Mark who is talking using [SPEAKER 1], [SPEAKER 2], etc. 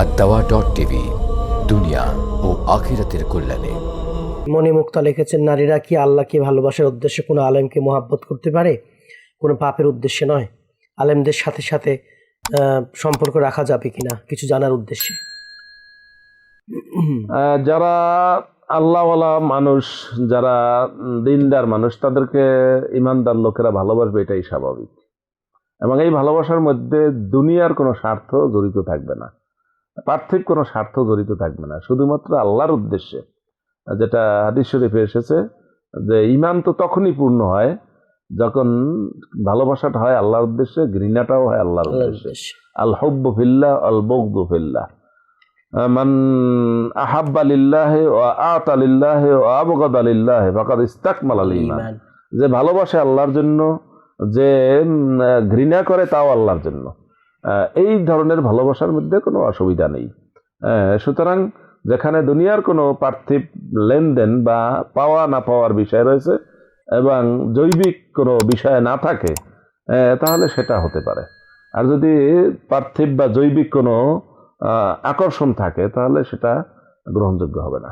[SPEAKER 1] আর দাওয়া dot TV দুনিয়া ও আখিরাতের কল্যাণে।
[SPEAKER 2] মণি মুক্তা লিখেছেন নারীরা কি আল্লাহকে ভালোবাসার উদ্দেশ্যে কোনো আলেমকে মোহাব্বত করতে পারে? কোনো পাপের উদ্দেশ্যে নয়। আলেমদের সাথে সাথে সম্পর্ক রাখা যাবে কিনা? কিছু জানার উদ্দেশ্যে।
[SPEAKER 3] যারা আল্লাহওয়ালা মানুষ যারা দিনদার মানুষ তাদেরকে ইমানদার লোকেরা ভালোবাসবে এটাই স্বাভাবিক। এবং এই ভালোবাসার মধ্যে দুনিয়ার কোনো স্বার্থ জড়িত থাকবে না। পার্থিব কোনো স্বার্থ জড়িত থাকবে না। শুধুমাত্র আল্লাহর উদ্দেশ্যে। যেটা হাদিস শরীফে এসেছে যে ইমান তো তখনই পূর্ণ হয় যখন ভালোবাসাটা হয় আল্লাহর উদ্দেশ্যে ঘৃণাটাও হয় আল্লাহর উদ্দেশ্যে। আল হব্বু ফিল্লাহ আল বগদু ফিল্লাহ। মান আহাব্বা লিল্লাহি ওয়া আতা লিল্লাহি ওয়া আবগাদা লিল্লাহি ফাকাদ ইস্তাকমাল আল ঈমান। যে ভালোবাসে আল্লাহর জন্য যে ঘৃণা করে তাও আল্লাহর জন্য। এই ধরনের ভালোবাসার মধ্যে কোনো অসুবিধা নেই। সুতরাং যেখানে দুনিয়ার কোনো পার্থিব লেনদেন বা পাওয়া না পাওয়ার বিষয় রয়েছে এবং জৈবিক কোনো বিষয় না থাকে তাহলে সেটা হতে পারে। আর যদি পার্থিব বা জৈবিক কোনো আকর্ষণ থাকে, তাহলে সেটা গ্রহণযোগ্য হবে না।